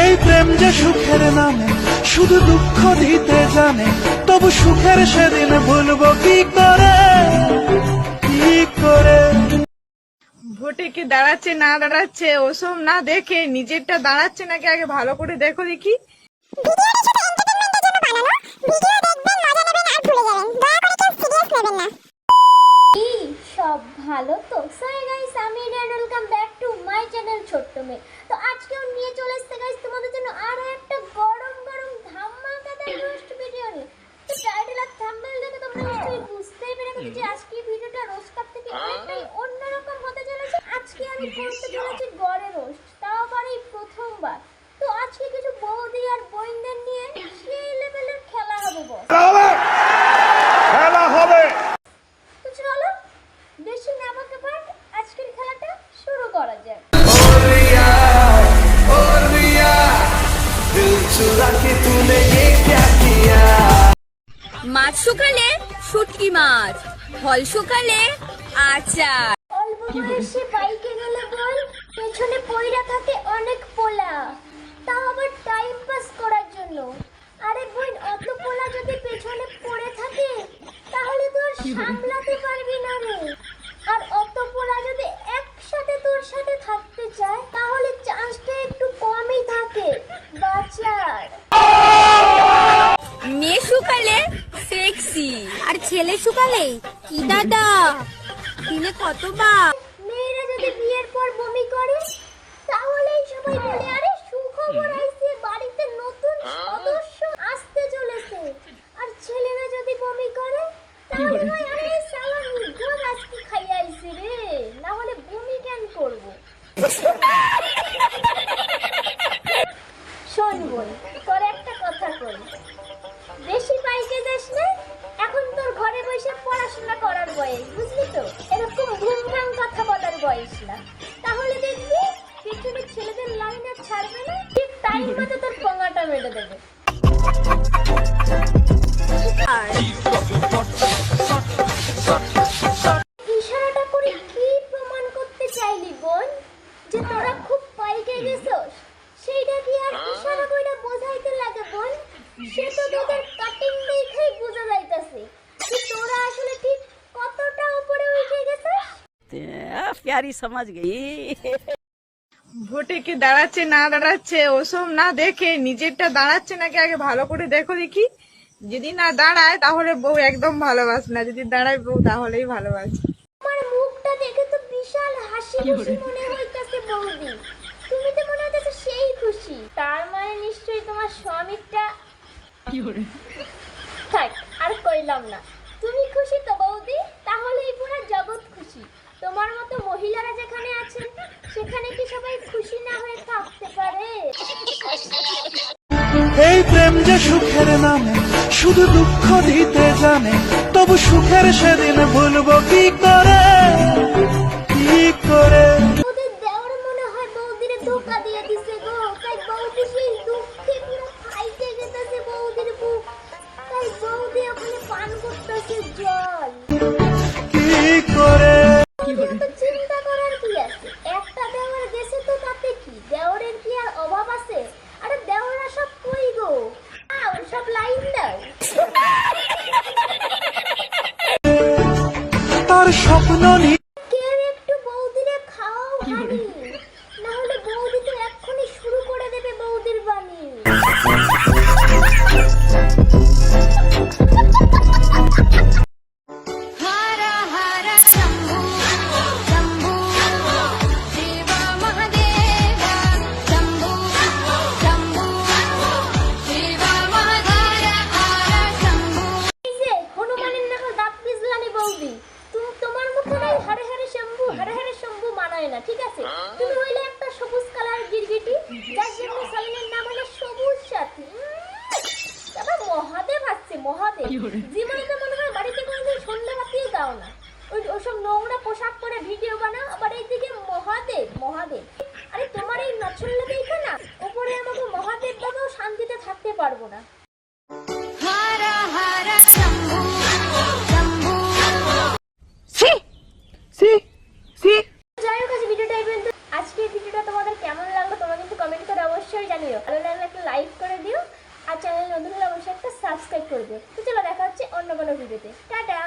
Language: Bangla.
এই প্রেম যে সুখের নামে শুধু দুঃখ দিতে জানে তবু সুখের সেদিন ভুলবো কি করে? কি করে? ভোটে কি দাঁড়াচ্ছে না দাঁড়াচ্ছে ওসব না দেখে নিজেরটা দাঁড়াচ্ছে নাকি আগে ভালো করে দেখো দেখি কি সব ভালো তো সো গাইস আমি Riyan welcome back to my channel ছোট্ট মেয়ে তো আজকেও নিয়ে চলে এসেছে গাইস তোমাদের জন্য আরও একটা গরম গরম ধামাকাদার রোস্ট ভিডিও নিয়ে তো টাইটেল আর থাম্বনেল দেখে তোমরা নিশ্চয়ই গেছো যে আজকে ভিডিওটা রোস্ট কাপ থেকে অনেকটাই অন্যরকম হতে চলেছে। আজকে আমি করতে চলেছি গড়ে রোস্ট। তাও আবার এই প্রথমবার। তো আজকে কিছু বৌদি আর বইনদের নিয়ে সেই লেভেলের খেলা হবে বস খেলা হবে। তো চলো বেশি না আমাকে আজকের খেলাটা শুরু করা যাক। মাছ শুকালে শুটকি মাছ ফল শুকালে আচার। অল্প বয়সে বাইকে গেলে বল পেছনে পইরা থাকে অনেক পোলা। তাও আবার টাইম পাস করার জন্য। আরে বোন অত পোলা যদি পেছনে পড়ে থাকে তাহলে তো আর সামলাতে পারবি না রে। আর অত পোলা যদি একসাথে তোর সাথে থাকতে চায় তাহলে চান্সটা একটু কমই থাকে। বাঁচার। মেয়ে শুকালে সেক্সি আর ছেলে শুকালে কি দাদা? দিনে কতবার? মেয়েরা যদি বিয়ের পর বমি করে তাহলেই সবাই বলে আরে সুখবর আইছে বাড়িতে নতুন সদস্য আসতে চলেছে। আর ছেলেরা যদি বমি করে তাহলে করার বয়স, বুঝলি তো? এরকম ঘুমঘাম কথা বলার বয়স না। তাহলে দেখবি পিছনে ছেলেদের লাইন আর ছাড়বে না, ঠিক টাইম মতো তোর পঙ্গাটা মেরে দেবে। ইশারাটা গেছস प्यारी समझ गई ভোটে কি দাঁড়াচ্ছে না দাঁড়াচ্ছে ওসব না দেখে নিজেরটা দাঁড়াচ্ছে নাকি আগে ভালো করে দেখো দেখি যদি না দাঁড়ায় তাহলে বউ একদম ভালোবাসে না যদি দাঁড়ায় বউ তাহলেই ভালোবাসে তোমার মুখটা দেখে তো বিশাল হাসি খুশি মনে হইতাছে বৌদি তুমি তো মনে হইতাছে সেই খুশি তার মানে নিশ্চয়ই তোমার স্বামীটা থাক আর কইলাম না তুমি খুশি তো বৌদি তাহলে এই পুরো জগৎ খুশি তোমার মতো মহিলারা যেখানে আছেন, সেখানে কি সবাই খুশি না হয়ে থাকতে পারে? এই প্রেম যে সুখের নামে, শুধু দুঃখ দিতে জানে, তবু সুখের সেদিন ভুলবো কি করে? কি করে স্বপ্ন নিয়ে কেউ একটু বৌদিরে ঠিক আছে? তুমি হইলে একটা সবুজ কালার গিরগিটি যার জন্য সালিনের নাম হলো সবুজ সাথী। আবার মহাদেব আসছে মহাদেব। জীবনে তো মনে হয় বাড়িতে কোনোদিন সন্ধ্যা বাতিও দাও না। ওই ওসব নোংরা পোশাক পরে ভিডিও বানাও আবার এইদিকে মহাদেব মহাদেব। আরে তোমার এই নছল্লা দেখে না? উপরে আমাকে মহাদেব দাদাও শান্তিতে থাকতে পারব না। তো চলো দেখা হচ্ছে অন্য কোনো ভিডিওতে টাটা!